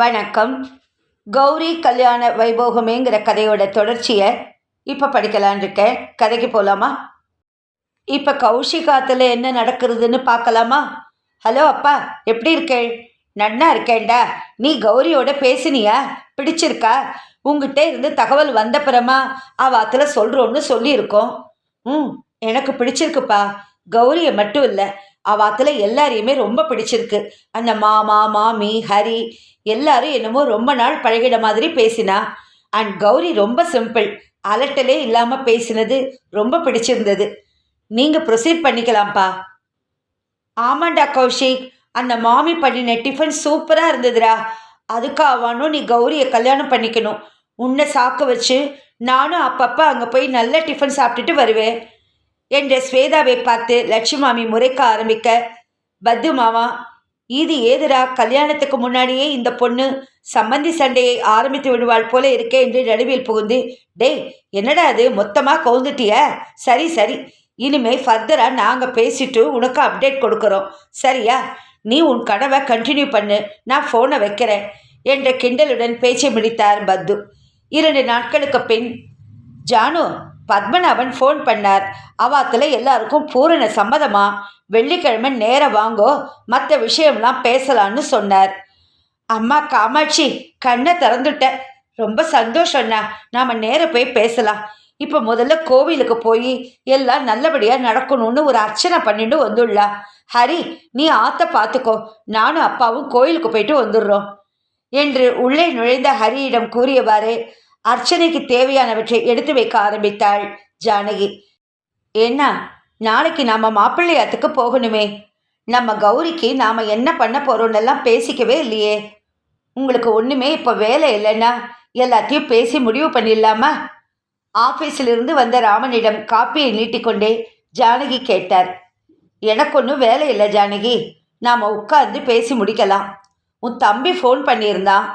வணக்கம். கௌரி கல்யாண வைபோகமேங்கிற கதையோட தொடர்ச்சியை இப்போ படிக்கலான் இருக்கேன். கதைக்கு போகலாமா இப்போ கௌஷிகாத்தில் என்ன நடக்கிறதுன்னு பார்க்கலாமா ஹலோ அப்பா எப்படி இருக்கேள் நன்னா இருக்கேன்டா. நீ கௌரியோட பேசினியா? பிடிச்சிருக்கா? உங்ககிட்ட இருந்து தகவல் வந்தப்புறமா அவாத்தில் சொல்கிறோன்னு சொல்லியிருக்கோம். ம் எனக்கு பிடிச்சிருக்குப்பா. கௌரியை மட்டும் இல்லை அவாத்துல எல்லாரையுமே ரொம்ப பிடிச்சிருக்கு. அந்த மாமா மாமி ஹரி எல்லாரும் என்னமோ ரொம்ப நாள் பழகிட மாதிரி பேசினா. அண்ட் கௌரி ரொம்ப சிம்பிள். அலட்டலே இல்லாமல் பேசினது ரொம்ப பிடிச்சிருந்தது. நீங்கள் ப்ரொசீட் பண்ணிக்கலாம்ப்பா. ஆமாண்டா கௌஷிக் அந்த மாமி பண்ணின டிஃபன் சூப்பராக இருந்ததுடா. அதுக்கு நீ கௌரியை கல்யாணம் பண்ணிக்கணும். உன்னை சாக்க வச்சு நானும் அப்பப்போ அங்கே போய் நல்ல டிஃபன் சாப்பிட்டுட்டு வருவேன். என்ற ஸ்வேதாவை பார்த்து லட்சுமாமி முறைக்க ஆரம்பிக்க பத்து மாமா இது ஏதுடா? கல்யாணத்துக்கு முன்னாடியே இந்த பொண்ணு சம்மந்தி சண்டையை ஆரம்பித்து விடுவாள் போல இருக்கே என்று நடுவில் புகுந்து டேய் என்னடா அது மொத்தமாக கவுந்துட்டிய? சரி சரி. இனிமே ஃபர்தராக நாங்கள் பேசிட்டு உனக்கு அப்டேட் கொடுக்குறோம். சரியா? நீ உன் கனவை கண்டினியூ பண்ணு. நான் ஃபோனை வைக்கிறேன் என்ற கிண்டலுடன் பேச்சை முடித்தார் பத்து. இரண்டு நாட்களுக்கு பின் ஜானு பத்மநாபன் ஃபோன் பண்ணார். அவாத்தில் எல்லாருக்கும் பூரண சம்மதமா? வெள்ளிக்கிழமை நேரம் வாங்கோ மற்ற விஷயம்லாம் பேசலான்னு சொன்னார். அம்மா காமாட்சி கண்ணை திறந்துட்ட. ரொம்ப சந்தோஷம்ண்ணா நாம் நேர போய் பேசலாம். இப்போ முதல்ல கோவிலுக்கு போய் எல்லாம் நல்லபடியாக நடக்கணும்னு ஒரு அர்ச்சனை பண்ணிட்டு வந்துடலா. ஹரி நீ ஆத்த பார்த்துக்கோ நானும் அப்பாவும் கோயிலுக்கு போயிட்டு வந்துடுறோம். என்று உள்ளே நுழைந்த ஹரியிடம் கூறியவாறு அர்ச்சனைக்கு தேவையானவற்றை எடுத்து வைக்க ஆரம்பித்தாள் ஜானகி. என்ன நாளைக்கு நாம் மாப்பிள்ளையாத்துக்கு போகணுமே. நம்ம கௌரிக்கு நாம் என்ன பண்ண போகிறோன்னெல்லாம் பேசிக்கவே இல்லையே. உங்களுக்கு ஒன்றுமே இப்போ வேலை இல்லைன்னா எல்லாத்தையும் பேசி முடிவு பண்ணிடலாமா? ஆஃபீஸிலிருந்து வந்த ராமனிடம் காப்பியை நீட்டிக்கொண்டே ஜானகி கேட்டார். எனக்கு ஒன்றும் வேலை இல்லை ஜானகி. நாம் உட்கார்ந்து பேசி முடிக்கலாம். உன் தம்பி ஃபோன் பண்ணியிருந்தான்.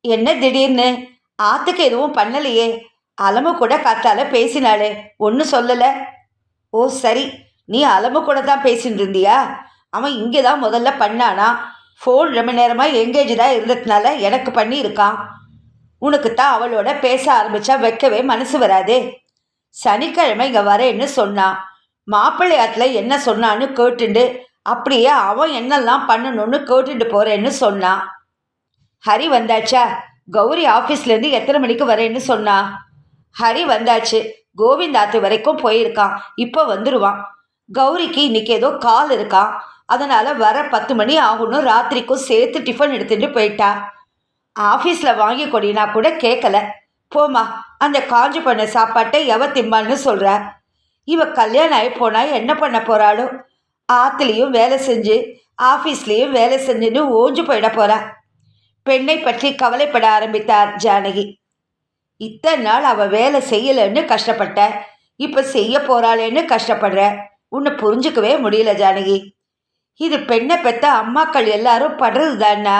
என்ன திடீர்னு? ஆத்துக்கு எதுவும் பண்ணலையே. அலமு கூட காத்தால பேசினாளே. ஒன்றும் சொல்லலை. ஓ சரி. நீ அலமு கூட தான் பேசிட்டு இருந்தியா? அவன் இங்கே தான் முதல்ல பண்ணானா? ஃபோன் ரொம்ப நேரமாக எங்கேஜாக இருந்ததுனால எனக்கு பண்ணியிருக்கான். உனக்கு தான் அவளோட பேச ஆரம்பித்தா வைக்கவே மனசு வராதே. சனிக்கிழமை இங்கே வரேன்னு சொன்னான். மாப்பிள்ளையாத்தில் என்ன சொன்னான்னு கேட்டுண்டு அப்படியே அவன் என்னெல்லாம் பண்ணணும்னு கேட்டுட்டு போகிறேன்னு சொன்னான். ஹரி வந்தாச்சா? கௌரி ஆஃபீஸ்லேருந்து எத்தனை மணிக்கு வரேன்னு சொன்னா? ஹரி வந்தாச்சு. கோவிந்தாத்து வரைக்கும் போயிருக்கான். இப்போ வந்துடுவான் கௌரிக்கு இன்னைக்கு ஏதோ கால் இருக்கான் அதனால் வர பத்து மணி ஆகணும் ராத்திரிக்கும் சேர்த்து டிஃபன் எடுத்துகிட்டு போயிட்டா. ஆஃபீஸில் வாங்கி கொடினா கூட கேட்கல போமா அந்த காஞ்சு பண்ண சாப்பாட்டை எவ திம்பான்னு சொல்கிற இவ கல்யாணம் ஆகி போனால் என்ன பண்ண போகிறாளோ ஆற்றுலேயும் வேலை செஞ்சு ஆஃபீஸ்லேயும் வேலை செஞ்சுன்னு ஓஞ்சு போயிட போகிறா பெண்ணை பற்றி கவலைப்பட ஆரம்பித்தார் ஜானகி. இத்தனை நாள் அவள் வேலை செய்யலைன்னு கஷ்டப்பட்ட இப்போ செய்ய போகிறாளேன்னு கஷ்டப்படுற. உன்னை புரிஞ்சுக்கவே முடியல ஜானகி. இது பெண்ணை பெத்த அம்மாக்கள் எல்லாரும் படுறது தானா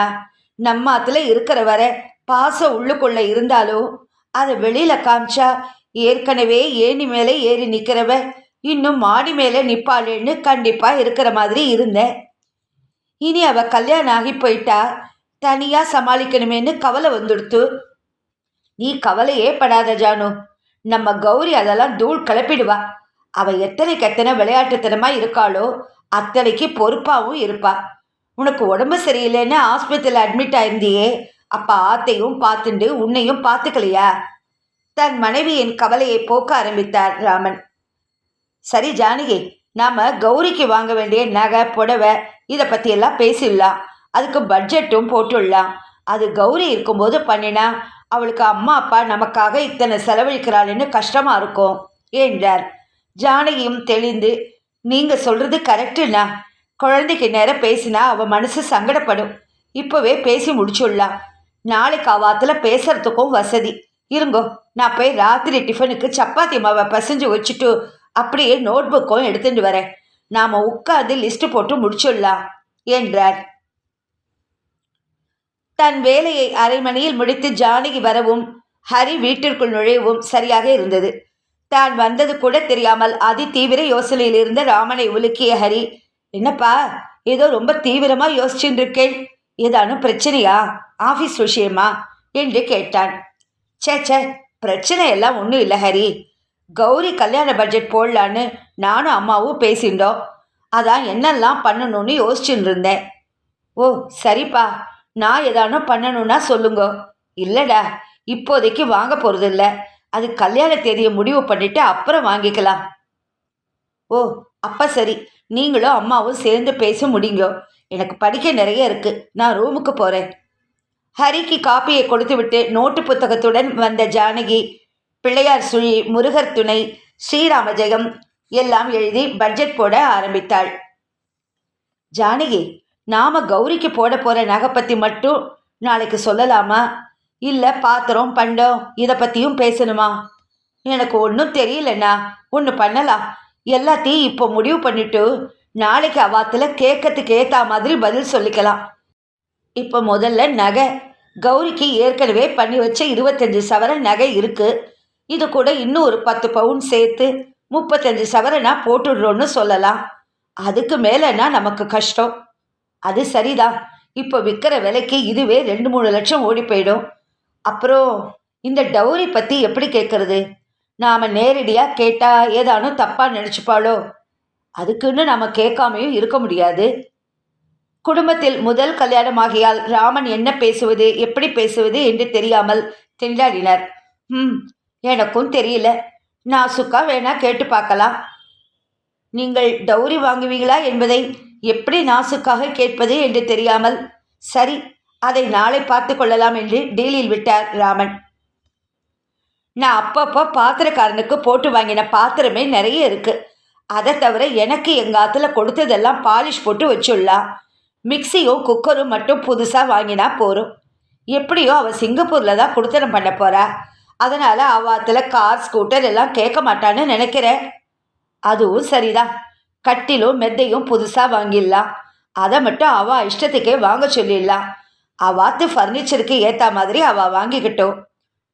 நம்ம இருக்கிற வர பாசம் உள்ளுக்குள்ள இருந்தாலும் அதை வெளியில காமிச்சா ஏற்கனவே ஏணி மேலே ஏறி நிற்கிறவ இன்னும் மாடி மேலே நிப்பாளேன்னு கண்டிப்பா இருக்கிற மாதிரி இருந்தேன். இனி அவ கல்யாணம் ஆகி போயிட்டா தனியா சமாளிக்கணுமேன்னு கவலை வந்துடுத்து. நீ கவலையே படாத ஜானு. நம்ம கௌரி அதெல்லாம் தூள் கிளப்பிடுவா அவ எத்தனைக்கு எத்தனை விளையாட்டுத்தனமா இருக்காளோ அத்தனைக்கு பொறுப்பாகவும் இருப்பா. உனக்கு உடம்பு சரியில்லைன்னு ஆஸ்பத்திரியில் அட்மிட் ஆயிருந்தியே அப்போ ஆத்தையும் பார்த்துண்டு உன்னையும் பார்த்துக்கலையா? தன் மனைவியின் கவலையை போக்க ஆரம்பித்தார் ராமன். சரி ஜானகி நாம கௌரிக்கு வாங்க வேண்டிய நகை புடவை இதை பற்றியெல்லாம் பேசிடலாம். அதுக்கு பட்ஜெட்டும் போட்டுடலாம். அது கௌரி இருக்கும்போது பண்ணினா அவளுக்கு அம்மா அப்பா நமக்காக இத்தனை செலவழிக்கிறாள்னு கஷ்டமாக இருக்கும் என்றார். ஜானகியும் தெளிந்து நீங்கள் சொல்கிறது கரெக்டுண்ணா குழந்தைக்கு நேரம் பேசினா அவள் மனசு சங்கடப்படும். இப்போவே பேசி முடிச்சுடலாம் நாளைக்கு அவாத்தில் பேசுறதுக்கும் வசதி. இருங்கோ நான் போய் ராத்திரி டிஃபனுக்கு சப்பாத்தி மாவை பசைஞ்சு வச்சுட்டு அப்படியே நோட் புக்கும் எடுத்துட்டு வரேன். நாம் உட்காந்து லிஸ்ட்டு போட்டு முடிச்சுடலாம் என்றார். தன் வேலையை அரை மணியில் முடித்து ஜானகி வரவும் ஹரி வீட்டிற்குள் நுழையவும் சரியாக இருந்தது. தான் வந்தது கூட தெரியாமல் அதி தீவிர யோசனையில் இருந்த ராமனை உலுக்கிய ஹரி என்னப்பா ஏதோ ரொம்ப தீவிரமா யோசிச்சுட்டு இருக்கேன் ஏதானும் பிரச்சனையா? ஆஃபீஸ் விஷயமா? என்று கேட்டான். ச்சே சே பிரச்சனை எல்லாம் ஒன்றும் இல்லை ஹரி. கௌரி கல்யாண பட்ஜெட் போடலான்னு நானும் அம்மாவும் பேசிட்டோம் அதான் என்னெல்லாம் பண்ணணும்னு யோசிச்சுட்டு இருந்தேன் ஓ சரிப்பா. நான் ஏதானும் பண்ணணும்னா சொல்லுங்க. இல்லைடா இப்போதைக்கு வாங்க போகிறதில்ல அது கல்யாண தேதியை முடிவு பண்ணிட்டு அப்புறம் வாங்கிக்கலாம். ஓ அப்போ சரி. நீங்களும் அம்மாவும் சேர்ந்து பேச முடியுங்க எனக்கு படிக்க நிறைய இருக்கு. நான் ரூமுக்கு போகிறேன் ஹரிக்கு காப்பியை கொடுத்துவிட்டு நோட்டு புத்தகத்துடன் வந்த ஜானகி பிள்ளையார் சுழி முருகர் துணை ஸ்ரீராம ஜெயம் எல்லாம் எழுதி பட்ஜெட் போட ஆரம்பித்தாள். ஜானகி நாம கௌரிக்கு போட போகிற நகை பற்றி மட்டும் நாளைக்கு சொல்லலாமா? இல்லை பாத்திரம் பண்டம் இதை பற்றியும் பேசணுமா? எனக்கு ஒன்றும் தெரியலண்ணா. ஒன்று பண்ணலாம். எல்லாத்தையும் இப்போ முடிவு பண்ணிட்டு நாளைக்கு அவாத்தில் கேட்கறதுக்கு ஏற்ற மாதிரி பதில் சொல்லிக்கலாம். இப்போ முதல்ல நகை. கௌரிக்கு ஏற்கனவே பண்ணி வச்ச இருபத்தஞ்சி சவரன் நகை இருக்குது இது கூட இன்னும் ஒரு பத்து பவுன் சேர்த்து முப்பத்தஞ்சு சவரனா போட்டுடுறோன்னு சொல்லலாம். அதுக்கு மேலேனா நமக்கு கஷ்டம். அது சரிதான் இப்போ விற்கிற விலைக்கு இதுவே ரெண்டு மூணு லட்சம் ஓடி போயிடும். அப்புறம் இந்த டௌரி பற்றி எப்படி கேட்குறது? நாம் நேரடியாக கேட்டால் ஏதானும் தப்பாக நினச்சிப்பாளோ? அதுக்குன்னு நாம் கேட்காமையும் இருக்க முடியாது. குடும்பத்தில் முதல் கல்யாணமாகியால் ராமன் என்ன பேசுவது எப்படி பேசுவது என்று தெரியாமல் திண்டாடினர். ம் எனக்கும் தெரியல. நான் சுக்கா வேணா கேட்டு பார்க்கலாம். நீங்கள் டௌரி வாங்குவீங்களா என்பதை எப்படி நாசுக்காக கேட்பது என்று தெரியாமல் சரி அதை நாளை பார்த்து கொள்ளலாம் என்று டீலில் விட்டார் ராமன். நான் அப்பப்போ பாத்திரக்காரனுக்கு போட்டு வாங்கின பாத்திரமே நிறைய இருக்கு. அதை தவிர எனக்கு எங்கள் ஆற்றுல கொடுத்ததெல்லாம் பாலிஷ் போட்டு வச்சுடலாம் மிக்சியும் குக்கரும் மட்டும் புதுசாக வாங்கினா போரும். எப்படியோ அவள் சிங்கப்பூரில் தான் கொடுத்தனம் பண்ண போறா. அதனால் அவாத்தில் கார் ஸ்கூட்டர் எல்லாம் கேட்க மாட்டான்னு நினைக்கிறேன். அதுவும் சரிதான். கட்டிலும் மெத்தையும் புதுசாக வாங்கிடலாம் அதை மட்டும் அவள் இஷ்டத்துக்கே வாங்க சொல்லிடலாம் அவாத்து ஃபர்னிச்சருக்கு ஏற்ற மாதிரி அவள் வாங்கிக்கிட்டோம்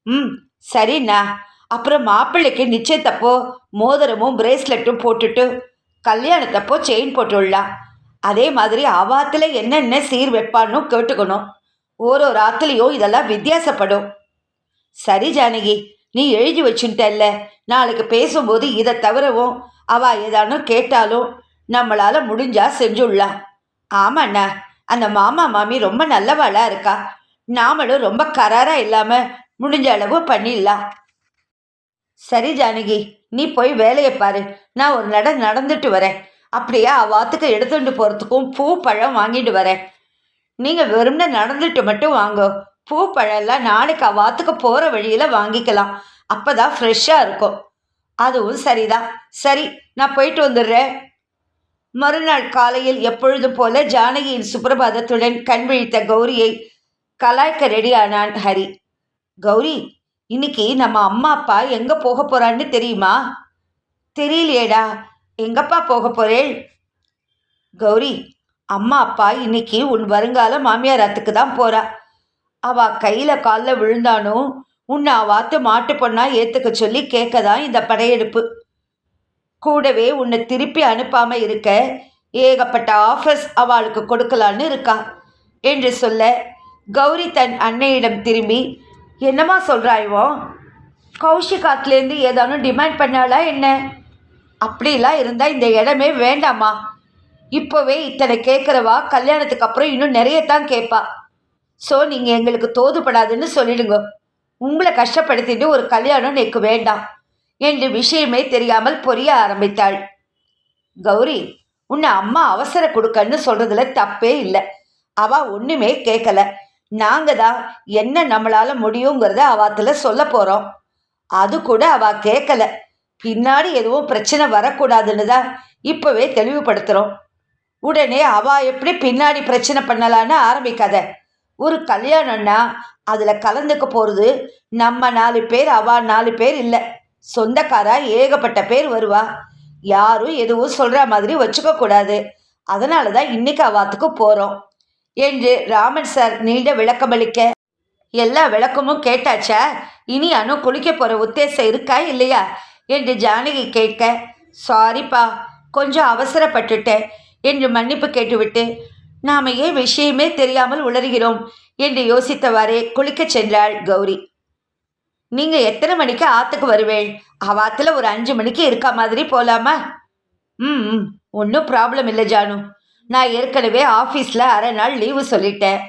ம் சரிண்ணா. அப்புறம் மாப்பிள்ளைக்கு நிச்சயத்தப்போ மோதிரமும் பிரேஸ்லெட்டும் போட்டுட்டு கல்யாணத்தப்போ செயின் போட்டுடலாம் அதே மாதிரி அவாத்தில் என்னென்ன சீர் வைப்பான்னு கேட்டுக்கணும். ஒரு ஒரு ஆத்துலேயும் இதெல்லாம் வித்தியாசப்படும். சரி ஜானகி நீ எழுதி வச்சுட்டல்ல. நாளைக்கு பேசும்போது இதை தவிரவும் அவள் ஏதானும் கேட்டாலும் நம்மளால் முடிஞ்சா செஞ்சுடலாம். ஆமாண்ணா அந்த மாமா மாமி ரொம்ப நல்லவாளாக இருக்கா? நாமளும் ரொம்ப கராராக இல்லாமல் முடிஞ்ச அளவு பண்ணிடலாம். சரி ஜானகி நீ போய் வேலையை பாரு. நான் ஒரு நட நடந்துட்டு வரேன். அப்படியே அவாத்துக்கு எடுத்துட்டு போகிறதுக்கும் பூ பழம் வாங்கிட்டு வரேன். நீங்கள் வெறும்னு நடந்துட்டு மட்டும் வாங்க. பூ பழம்லாம் நாளைக்கு அவாத்துக்கு போகிற வழியில் வாங்கிக்கலாம். அப்போ தான் ஃப்ரெஷ்ஷாக இருக்கும். அதுவும் சரிதான். சரி நான் போயிட்டு வந்துடுறேன். மறுநாள் காலையில் எப்பொழுதும் போல ஜானகியின் சுப்பிரபாதத்துடன் கண் விழித்த கௌரியை கலாய்க்க ரெடியானான் ஹரி. கௌரி இன்னைக்கு நம்ம அம்மா அப்பா எங்கே போக போறான்னு தெரியுமா? தெரியலையேடா. எங்கப்பா போக போறேள்? கௌரி அம்மா அப்பா இன்னைக்கு உன் வருங்கால மாமியாராத்துக்கு தான் போறா. அவ கையில காலில் விழுந்தானும் உன்னை வாத்து மாட்டு பொண்ணா ஏத்துக்க சொல்லி கேட்க தான் இந்த படையெடுப்பு? கூடவே உன்னை திருப்பி அனுப்பாம இருக்க ஏகப்பட்ட ஆஃபர்ஸ் அவளுக்கு கொடுக்கலான்னு இருக்கா? என்று சொல்ல கௌரி தன் அன்னையிடம் திரும்பி என்னம்மா சொல்கிறாய்வோ கௌஷிகாத்துலேருந்து ஏதானும் டிமாண்ட் பண்ணாளா என்ன? அப்படிலாம் இருந்தால் இந்த இடமே வேண்டாமா? இப்போவே இத்தனை கேட்குறவா கல்யாணத்துக்கு அப்புறம் இன்னும் நிறைய தான் கேட்பா ஸோ நீங்கள் எங்களுக்கு தோதுபடாதுன்னு சொல்லிடுங்க. உங்களை கஷ்டப்படுத்திட்டு ஒரு கல்யாணம் எனக்கு வேண்டாம் என்று விஷயமே தெரியாமல் பொரிய ஆரம்பித்தாள். கௌரி உன்னை அம்மா அவசர கொடுக்கன்னு சொல்றதுல தப்பே இல்லை. அவ ஒண்ணுமே கேட்கல நாங்க தான் என்ன நம்மளால முடியுங்கிறத அவாத்துல சொல்ல போறோம். அது கூட அவ கேட்கல பின்னாடி எதுவும் பிரச்சனை வரக்கூடாதுன்னு தான் இப்பவே தெளிவுபடுத்துறோம். உடனே அவ எப்படி பின்னாடி பிரச்சனை பண்ணலான்னு ஆரம்பிக்காத. ஒரு கல்யாணம்னா அதில் கலந்துக்க போகிறது நம்ம நாலு பேர் அவா நாலு பேர் இல்லை. சொந்தக்காரா ஏகப்பட்ட பேர் வருவா. யாரும் எதுவும் சொல்கிற மாதிரி வச்சுக்க கூடாது. அதனால தான் இன்னைக்கு அவாத்துக்கு போகிறோம் என்று ராமன் சார் நீண்ட விளக்கமளிக்க எல்லா விளக்கமும் கேட்டாச்சா? இனி அணு குளிக்க போகிற உத்தேசம் இருக்கா இல்லையா? என்று ஜானகி கேட்க சாரிப்பா கொஞ்சம் அவசரப்பட்டுட்டேன் என்று மன்னிப்பு கேட்டுவிட்டு நாம் ஏன் விஷயமே தெரியாமல் உளறுகிறோம்? என்று யோசித்தவாறே குளிக்கச் சென்றாள் கௌரி. நீங்க எத்தனை மணிக்கு ஆத்துக்கு வருவேள் அவாத்துல ஒரு அஞ்சு மணிக்கு இருக்க மாதிரி போலாமா? ம் ஒன்றும் ப்ராப்ளம் இல்லை ஜானு. நான் ஏற்கனவே ஆஃபீஸில் அரை நாள் லீவு சொல்லிட்டேன்.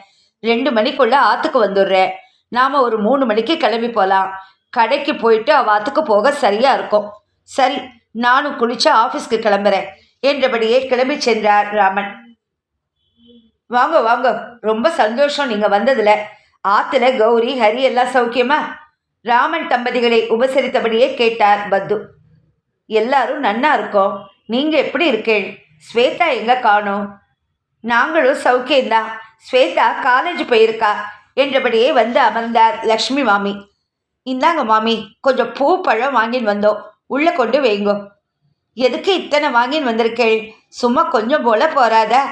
ரெண்டு மணிக்குள்ளே ஆற்றுக்கு வந்துடுறேன் நாம் ஒரு மூணு மணிக்கு கிளம்பி போகலாம் கடைக்கு போயிட்டு அவள் ஆற்றுக்கு போக சரியாக இருக்கும். சரி நானும் குளிச்சு ஆஃபீஸ்க்கு கிளம்புறேன். என்றபடியே கிளம்பி சென்றார் ராமன். வாங்க வாங்க. ரொம்ப சந்தோஷம் நீங்கள் வந்ததில். ஆற்றுல கௌரி ஹரி எல்லாம் சௌக்கியமா? ராமன் தம்பதிகளை உபசரித்தபடியே கேட்டார் பத்து. எல்லாரும் நன்னா இருக்கோம். நீங்கள் எப்படி இருக்கேள்? ஸ்வேதா எங்க காணோம்? நாங்களும் சௌக்கியம்தான். ஸ்வேதா காலேஜ் போயிருக்கா? என்றபடியே வந்து அமர்ந்தார் லக்ஷ்மி மாமி. இந்தாங்க மாமி கொஞ்சம் பூ பழம் வாங்கின்னு வந்தோம். உள்ளே கொண்டு வைங்கோ. எதுக்கு இத்தனை வாங்கின்னு வந்திருக்கேள்? சும்மா கொஞ்சம் போல போறாதா.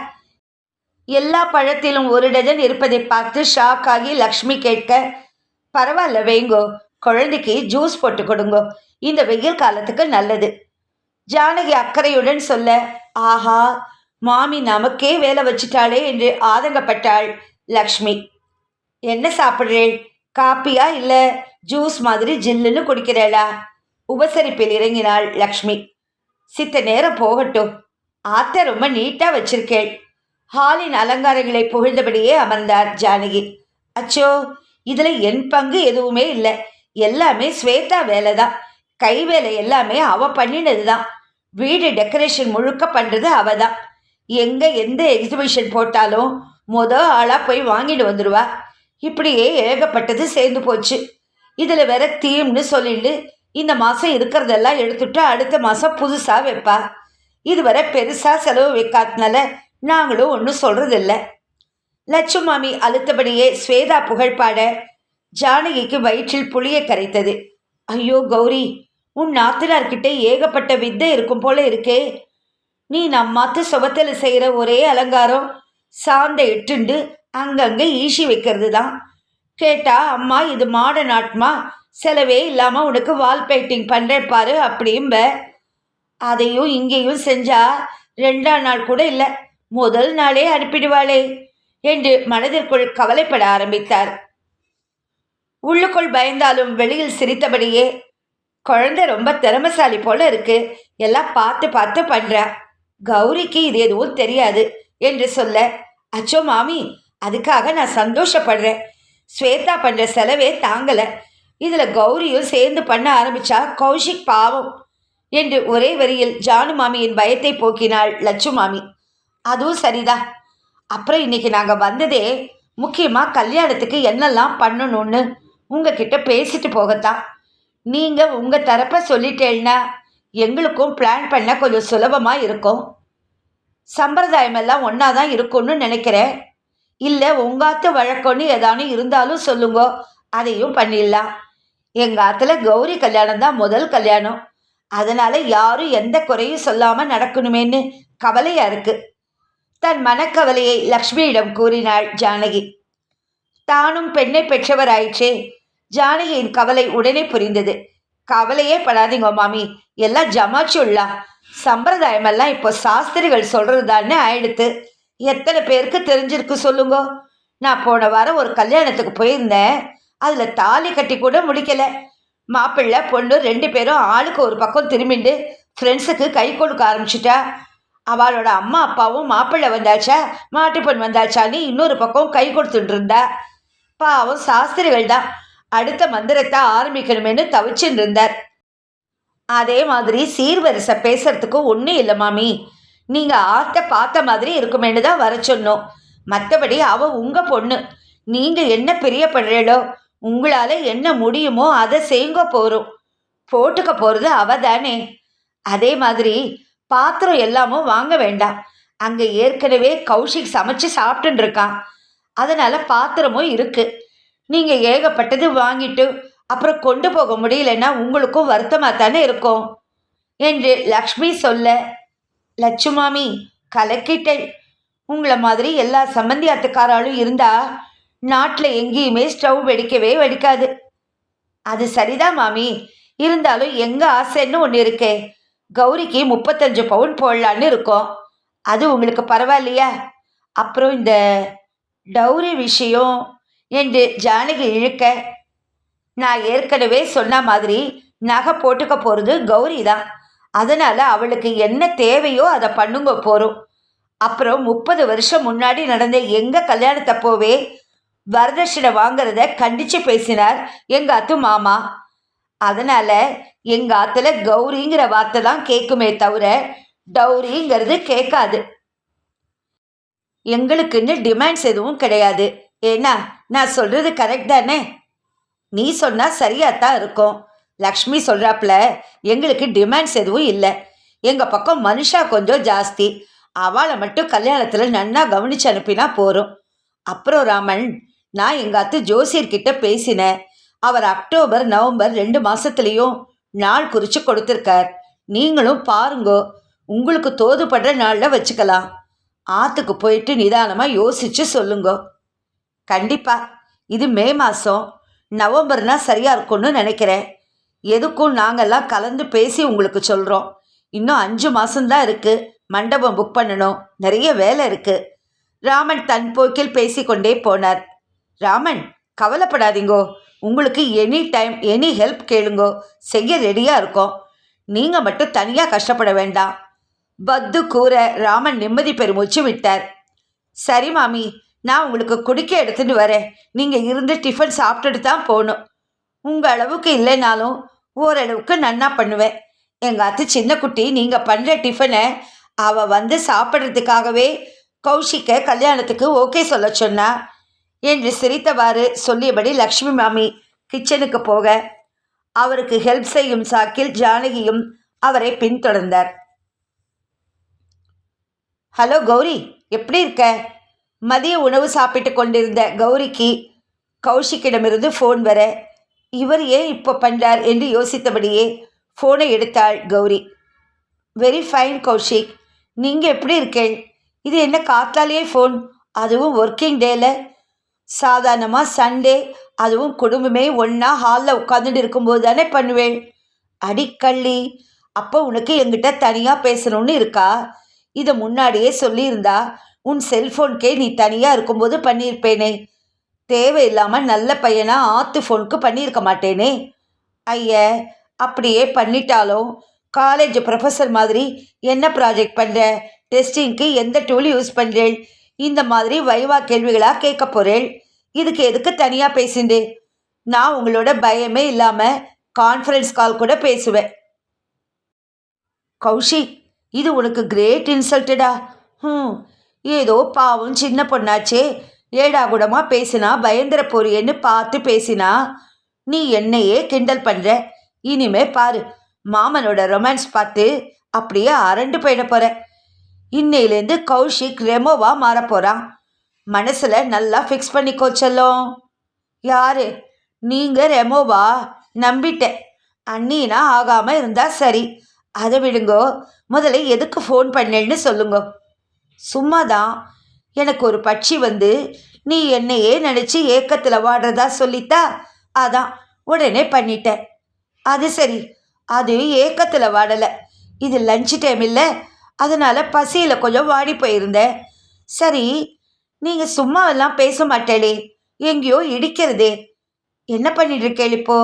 எல்லா பழத்திலும் ஒரு டஜன் இருப்பதை பார்த்து ஷாக் ஆகி லக்ஷ்மி கேட்க பரவாயில்ல வேங்கோ குழந்தைக்கு ஜூஸ் போட்டு கொடுங்கோ. இந்த வெயில் காலத்துக்கு நல்லது. ஜானகி அக்கறையுடன் சொல்ல ஆஹா மாமி நமக்கே வேலை வச்சிட்டாளே என்று ஆதங்கப்பட்டாள் லக்ஷ்மி. என்ன சாப்பிட்றேள் காப்பியா இல்லை ஜூஸ் மாதிரி ஜில்லுன்னு குடிக்கிறேளா உபசரிப்பில் இறங்கினாள் லக்ஷ்மி. சித்த நேரம் போகட்டும். ஆத்த ரொம்ப நீட்டாக வச்சிருக்கேள். ஹாலின் அலங்காரங்களை புகழ்ந்தபடியே அமர்ந்தார் ஜானகி. அச்சோ இதில் என் பங்கு எதுவுமே இல்லை. எல்லாமே ஸ்வேதா வேலை தான் கை வேலை எல்லாமே அவ பண்ணினது தான் வீடு டெக்கரேஷன் முழுக்க பண்ணுறது அவ தான் எங்கே எந்த எக்ஸிபிஷன் போட்டாலும் முத ஆளாக போய் வாங்கிட்டு வந்துடுவா இப்படியே ஏகப்பட்டது சேர்ந்து போச்சு. இதில் வேற தீம்னு சொல்லிட்டு இந்த மாதம் இருக்கிறதெல்லாம் எடுத்துட்டு அடுத்த மாதம் புதுசாக வைப்பா. இதுவரை பெருசாக செலவு வைக்காதனால நாங்களும் ஒன்றும் சொல்கிறதில்ல லட்சு மாமி அழுத்தபடியே ஸ்வேதா புகழ்பாட ஜானகிக்கு வயிற்றில் புளிய கரைத்தது. ஐயோ கௌரி உன் நாத்தனார்கிட்ட ஏகப்பட்ட வித்தை இருக்கும் போல இருக்கே. நீ நம்மாத்து சுபத்தில் செய்கிற ஒரே அலங்காரம் சாந்த இட்டுண்டு அங்கங்கே ஈசி வைக்கிறது தான் கேட்டா அம்மா இது மாடர்ன் ஆட்மா செலவே இல்லாமல் உனக்கு வால் பெயிண்டிங் பண்ணுறேன் பாரு அப்படிம்ப. அதையும் இங்கேயும் செஞ்சா ரெண்டாம் நாள் கூட இல்லை. முதல் நாளே அனுப்பிடுவாளே என்று மனதிற்குள் கவலைப்பட ஆரம்பித்தார். உள்ளுக்குள் பயந்தாலும் வெளியில் சிரித்தபடியே குழந்தை ரொம்ப திறமசாலி போல இருக்கு. எல்லாம் பார்த்து பார்த்து பண்றா. கௌரிக்கு இது எதுவும் தெரியாது என்று சொல்ல அச்சோ மாமி அதுக்காக நான் சந்தோஷப்படுறேன். ஸ்வேதா பண்ற செலவே தாங்கல. இதுல கௌரியும் சேர்ந்து பண்ண ஆரம்பிச்சா கௌஷிக் பாவம் என்று ஒரே வரியில் ஜானு மாமியின் பயத்தை போக்கினாள் லட்சு மாமி அதுவும் சரிதான் அப்புறம் இன்றைக்கி நாங்கள் வந்ததே முக்கியமாக கல்யாணத்துக்கு என்னெல்லாம் பண்ணணும்னு உங்ககிட்ட பேசிட்டு போகத்தான் நீங்கள் உங்கள் தரப்பை சொல்லிட்டேன்னா எங்களுக்கும் பிளான் பண்ண கொஞ்சம் சுலபமாக இருக்கும். சம்பிரதாயமெல்லாம் ஒன்றா தான் இருக்கும்னு நினைக்கிறேன் இல்லை உங்காத்து வழக்கம்னு ஏதானு இருந்தாலும் சொல்லுங்க அதையும் பண்ணிடலாம். எங்கள் ஆற்றுல கௌரி கல்யாணம் தான் முதல் கல்யாணம். அதனால் யாரும் எந்த குறையும் சொல்லாமல் நடக்கணுமேன்னு கவலையாக இருக்குது தன் மனக்கவலையை லக்ஷ்மியிடம் கூறினாள் ஜானகி. தானும் பெண்ணை பெற்றவராயிற்றே. ஜானகியின் கவலை உடனே புரிந்தது. கவலையே படாதீங்க மாமி. எல்லாம் ஜமாச்சுள்ளா சம்பிரதாயமெல்லாம் இப்போ சாஸ்திரிகள் சொல்கிறது தானே ஆயிடுத்து. எத்தனை பேருக்கு தெரிஞ்சிருக்கு சொல்லுங்க. நான் போன வாரம் ஒரு கல்யாணத்துக்கு போயிருந்தேன். அதில் தாலி கட்டி கூட முடிக்கலை. மாப்பிள்ளை பொண்ணு ரெண்டு பேரும் ஆளுக்கு ஒரு பக்கம் திரும்பிண்டு ஃப்ரெண்ட்ஸுக்கு கை கொடுக்க ஆரம்பிச்சிட்டா. அவளோட அம்மா அப்பாவும் மாப்பிள்ளை வந்தாச்சா? மாட்டுப்பெண் வந்தாச்சான்னு இன்னொரு பக்கம் கை கொடுத்துட்டு இருந்தா. பாவம் சாஸ்திரிகள் தான். அடுத்த மந்திரத்தை ஆரம்பிக்கணுமேனு தவிச்சுட்டு இருந்தார். அதே மாதிரி சீர்வரிசை பேசுறதுக்கு ஒன்றும் இல்லை மாமி. நீங்கள் ஆத்த பார்த்த மாதிரி இருக்குமேனு தான் வர சொன்னோம். மற்றபடி அவ உங்கள் பொண்ணு. நீங்கள் என்ன பிரியப்படுறீளோ உங்களால் என்ன முடியுமோ அதை செய்யுங்க போகிறோம் போட்டுக்க போகிறது அவ தானே. அதே மாதிரி பாத்திரம் எல்லாமும் வாங்க வேண்டாம். அங்கே ஏற்கனவே கௌஷிக் சமைச்சு சாப்பிட்டுன்னு இருக்கான் அதனால் பாத்திரமும் இருக்குது நீங்கள் ஏகப்பட்டது வாங்கிட்டு அப்புறம் கொண்டு போக முடியலன்னா உங்களுக்கும் வருத்தமாக தானே இருக்கும். என்று லக்ஷ்மி சொல்ல லட்சுமாமி கலக்கிட்டேன். உங்களை மாதிரி எல்லா சம்பந்தியாத்துக்காராலும் இருந்தா நாட்டில் எங்கேயுமே ஸ்டவ் வெடிக்கவே வெடிக்காது. அது சரிதான் மாமி. இருந்தாலும் எங்கள் ஆசைன்னு ஒன்று இருக்கே. கௌரிக்கு முப்பத்தஞ்சு பவுன் போடலான்னு இருக்கோம். அது உங்களுக்கு பரவாயில்லையா? அப்புறம் இந்த டௌரி விஷயம் என்று ஜானகி இழுக்க நான் ஏற்கனவே சொன்ன மாதிரி நகை போட்டுக்க போகிறது கௌரி தான். அதனால் அவளுக்கு என்ன தேவையோ அதை பண்ணுங்க போகிறோம் அப்புறம் முப்பது வருஷம் முன்னாடி நடந்த எங்கள் கல்யாணத்தப்போவே வரதட்சணை வாங்கிறத கண்டித்து பேசினார் எங்கள் அத்து மாமா. அதனால் எங்கள் ஆத்துல கௌரிங்கிற வார்த்தை தான் கேட்குமே தவிர டௌரிங்கிறது கேட்காது. எங்களுக்குன்னு டிமாண்ட்ஸ் எதுவும் கிடையாது. ஏன்னா நான் சொல்கிறது கரெக்ட் தானே? நீ சொன்னால் சரியாக தான் இருக்கும். லக்ஷ்மி சொல்கிறாப்புல எங்களுக்கு டிமாண்ட்ஸ் எதுவும் இல்லை. எங்கள் பக்கம் மனுஷா கொஞ்சம் ஜாஸ்தி. அவளை மட்டும் கல்யாணத்தில் நன்னா கவனிச்சு அனுப்பினா போறோம் அப்புறம் ராமன் நான் எங்கள் அத்து ஜோசியர்கிட்ட பேசினேன். அவர் அக்டோபர் நவம்பர் ரெண்டு மாதத்துலேயும் நாள் குறித்து கொடுத்துருக்கார். நீங்களும் பாருங்கோ உங்களுக்கு தோதுபடுற நாளில் வச்சுக்கலாம். ஆற்றுக்கு போயிட்டு நிதானமாக யோசிச்சு சொல்லுங்க. கண்டிப்பாக இது மே மாதம் நவம்பர்னா சரியாக இருக்கும்னு நினைக்கிறேன். எதுக்கும் நாங்கள்லாம் கலந்து பேசி உங்களுக்கு சொல்கிறோம் இன்னும் அஞ்சு மாதம்தான் இருக்குது மண்டபம் புக் பண்ணணும். நிறைய வேலை இருக்குது ராமன் தன் போக்கில் பேசிக்கொண்டே போனார். ராமன் கவலைப்படாதீங்கோ. உங்களுக்கு எனி டைம் எனி ஹெல்ப் கேளுங்கோ. செய்ய ரெடியாக இருக்கோம். நீங்கள் மட்டும் தனியாக கஷ்டப்பட வேண்டாம். பத்து கூற ராமன் நிம்மதி பெருமூச்சு விட்டார். சரி மாமி நான் உங்களுக்கு குடிக்க எடுத்துட்டு வரேன். நீங்கள் இருந்து டிஃபன் சாப்பிட்டுட்டு தான் போகணும். உங்கள் அளவுக்கு இல்லைனாலும் ஓரளவுக்கு நன்னா பண்ணுவேன். எங்கள் அத்தை சின்ன குட்டி நீங்கள் பண்ணுற டிஃபனை அவள் வந்து சாப்பிட்றதுக்காகவே கௌஷிக்க கல்யாணத்துக்கு ஓகே சொல்ல சொன்னா. என்று சிரித்தவாறு சொல்லியபடி லக்ஷ்மி மாமி கிச்சனுக்கு போக அவருக்கு ஹெல்ப் செய்யும் சாக்கில் ஜானகியும் அவரை பின்தொடர்ந்தார். ஹலோ கௌரி எப்படி இருக்க? மதிய உணவு சாப்பிட்டு கொண்டிருந்த கௌரிக்கு கௌஷிக்கிடமிருந்து ஃபோன் வர இவர் ஏன் இப்போ பண்ணார் என்று யோசித்தபடியே ஃபோனை எடுத்தாள் கௌரி. Very fine Kaushik. நீங்கள் எப்படி இருக்கேன்? இது என்ன காத்தாலேயே ஃபோன் அதுவும் ஒர்க்கிங் டேல சாதாரணமாக சண்டே அதுவும் குடும்பமே ஒன்றா ஹாலில் உட்காந்துட்டு இருக்கும்போது தானே பண்ணுவேன். அடிக்கள்ளி அப்போ உனக்கு எங்கிட்ட தனியாக பேசணும்னு இருக்கா? இதை முன்னாடியே சொல்லியிருந்தா உன் செல்ஃபோனுக்கே நீ தனியாக இருக்கும்போது பண்ணியிருப்பேனே. தேவையில்லாமல் நல்ல பையனாக ஆத்து ஃபோனுக்கு பண்ணியிருக்க மாட்டேனே. ஐய அப்படியே பண்ணிட்டாலும் காலேஜ் ப்ரொஃபஸர் மாதிரி என்ன ப்ராஜெக்ட் பண்ணுற டெஸ்டிங்க்கு எந்த டூல் யூஸ் பண்ணுறேன் இந்த மாதிரி வைவா கேள்விகளாக கேட்க போகிறேன் இதுக்கு எதுக்கு தனியாக பேசிண்டு? நான் உங்களோட பயமே இல்லாமல் கான்ஃபரன்ஸ் கால் கூட பேசுவேன். கௌஷிக் இது உனக்கு கிரேட் இன்சல்ட்டடா ம் ஏதோ பாவம் சின்ன பொண்ணாச்சே. ஏடாகுடமாக பேசினா பயந்துர போறியன்னு பார்த்து பேசினா. நீ என்னையே கிண்டல் பண்ணுற இனிமே பாரு மாமனோட ரொமான்ஸ் பார்த்து அப்படியே அரண்டு போயிட போற. இன்னையிலேருந்து கௌஷிக் ரெமோவா மாறப்போகிறான் மனசில் நல்லா ஃபிக்ஸ் பண்ணிக்கோ செல்லும். யாரு? நீங்கள் ரெமோவா? நம்பிட்டேன். அண்ணினா ஆகாமல் இருந்தால் சரி. அதை விடுங்கோ. முதல்ல எதுக்கு ஃபோன் பண்ணேன்னு சொல்லுங்க. சும்மா தான் எனக்கு ஒரு பட்சி வந்து நீ என்னையே நினச்சி ஏக்கத்தில் வாடுறதா சொல்லித்தா? அதான். உடனே பண்ணிட்டேன். அது சரி. அது ஏக்கத்தில் வாடலை. இது லஞ்ச் டைம் இல்லை. அதனால் பசியில் கொஞ்சம் வாடி போயிருந்தேன் சரி நீங்கள் சும்மா எல்லாம் பேச மாட்டேளே. எங்கேயோ இடிக்கிறதே. என்ன பண்ணிட்டு இருக்கேள் இப்போ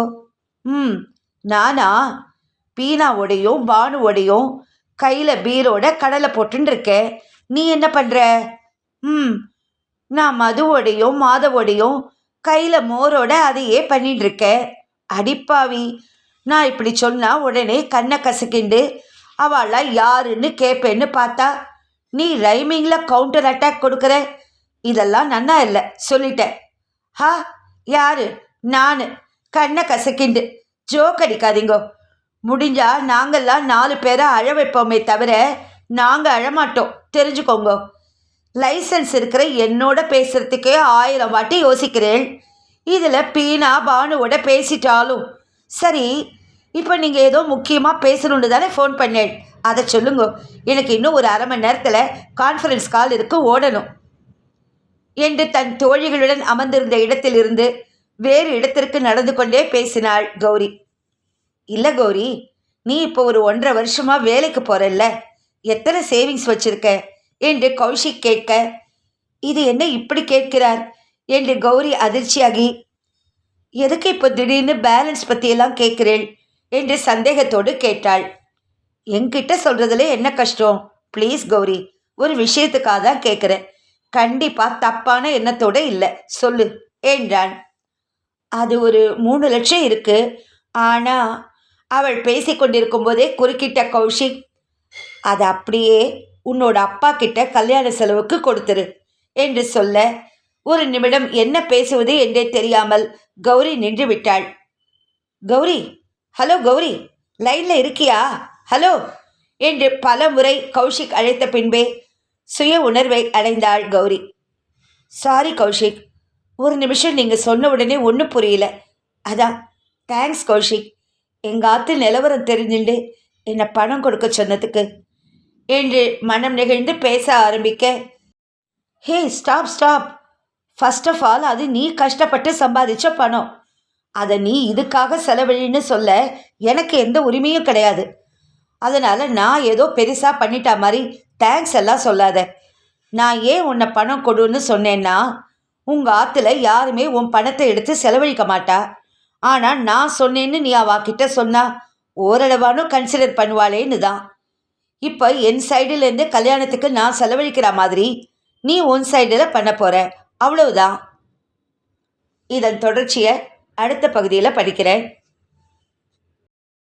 ம் நானா? பீனாவோடையும் பானுவோடையும் கையில் பீரோட கடலை போட்டுருக்கேன் நீ என்ன பண்ணுற ம் நான் மதுவோடையும் மாதவோடையும் கையில் மோரோட அதையே பண்ணிட்டு இருக்கேன் அடிப்பாவி. நான் இப்படி சொன்னால் உடனே கண்ணை கசக்கிண்டு அவளாம் யாருன்னு கேட்பேன்னு பார்த்தா நீ ரைமிங்கில் கவுண்டர் அட்டாக் கொடுக்குற இதெல்லாம் நன்னா இல்லை சொல்லிட்டேன். ஹா யாரு? நான். கண்ணை கசக்கிண்டு. ஜோக் அடிக்காதீங்கோ. முடிஞ்சா நாங்கள்லாம் நாலு பேரை அழ வைப்போமே தவிர நாங்கள் அழமாட்டோம். தெரிஞ்சுக்கோங்க. லைசன்ஸ் இருக்கிற என்னோட பேசுகிறதுக்கே ஆயிரம் வாட்டி யோசிக்கிறேன். இதில் பீனா பானுவோட பேசிட்டாலும் சரி இப்போ நீங்கள் ஏதோ முக்கியமாக பேசணுன்னு தானே ஃபோன் பண்ணேன். அதை சொல்லுங்க. எனக்கு இன்னும் ஒரு அரை மணி நேரத்தில் கான்ஃபரன்ஸ் கால் இருக்கு ஓடணும். என்று தன் தோழிகளுடன் அமர்ந்திருந்த இடத்திலிருந்து வேறு இடத்திற்கு நடந்து கொண்டே பேசினாள் கௌரி. இல்லை கௌரி நீ இப்போ ஒரு ஒன்றரை வருஷமாக வேலைக்கு போகிறல்ல எத்தனை சேவிங்ஸ் வச்சுருக்க? என்று கௌஷிக் கேட்க இது என்ன இப்படி கேட்கிறார்? என்று கௌரி அதிர்ச்சியாகி எதுக்கு இப்போ திடீர்னு பேலன்ஸ் பற்றியெல்லாம் கேட்கிறேன்? என்று சந்தேகத்தோடு கேட்டாள். என்கிட்ட சொல்கிறதுல என்ன கஷ்டம்? ப்ளீஸ் கௌரி ஒரு விஷயத்துக்காக தான் கேட்குறேன் கண்டிப்பாக தப்பான எண்ணத்தோட இல்லை. சொல்லு என்றான். அது ஒரு மூணு லட்சம் இருக்கு. ஆனால் அவள் பேசிக்கொண்டிருக்கும் போதே குறுக்கிட்ட கௌஷிக் அது அப்படியே உன்னோட அப்பா கிட்ட கல்யாண செலவுக்கு கொடுத்துரு என்று சொல்ல ஒரு நிமிடம் என்ன பேசுவது என்றே தெரியாமல் கௌரி நின்று விட்டாள். கௌரி ஹலோ கௌரி லைனில் இருக்கியா? ஹலோ என்று பல முறை கௌஷிக் அழைத்த பின்பே சுய உணர்வை அடைந்தாள் கௌரி. சாரி கௌஷிக். ஒரு நிமிஷம் நீங்கள் சொன்ன உடனே ஒன்றும் புரியல. அதான் தேங்க்ஸ் கௌஷிக். எங்கள் ஆத்து நிலவரம் தெரிஞ்சுண்டு என்னை பணம் கொடுக்க சொன்னதுக்கு என்று மனம் நெகிழ்ந்து பேச ஆரம்பிக்க hey stop stop. First of all அது நீ கஷ்டப்பட்டு சம்பாதிச்ச பணம். அதை நீ இதுக்காக செலவழின்னு சொல்ல எனக்கு எந்த உரிமையும் கிடையாது. அதனால் நான் ஏதோ பெருசாக பண்ணிட்ட மாதிரி தேங்க்ஸ் எல்லாம் சொல்லாத. நான் ஏன் உன்னை பணம் கொடுன்னு சொன்னேன்னா உங்கள் ஆற்றுல யாருமே உன் பணத்தை எடுத்து செலவழிக்க மாட்டா. ஆனால் நான் சொன்னேன்னு நீ அவகிட்ட சொன்னா ஓரளவானும் கன்சிடர் பண்ணுவாளேன்னு தான். இப்போ என் சைடுலேருந்து கல்யாணத்துக்கு நான் செலவழிக்கிற மாதிரி நீ உன் சைடில் பண்ண போகிற அவ்வளவுதான். இதன் தொடர்ச்சியை அடுத்த பகுதியில் படிக்கிறேன்.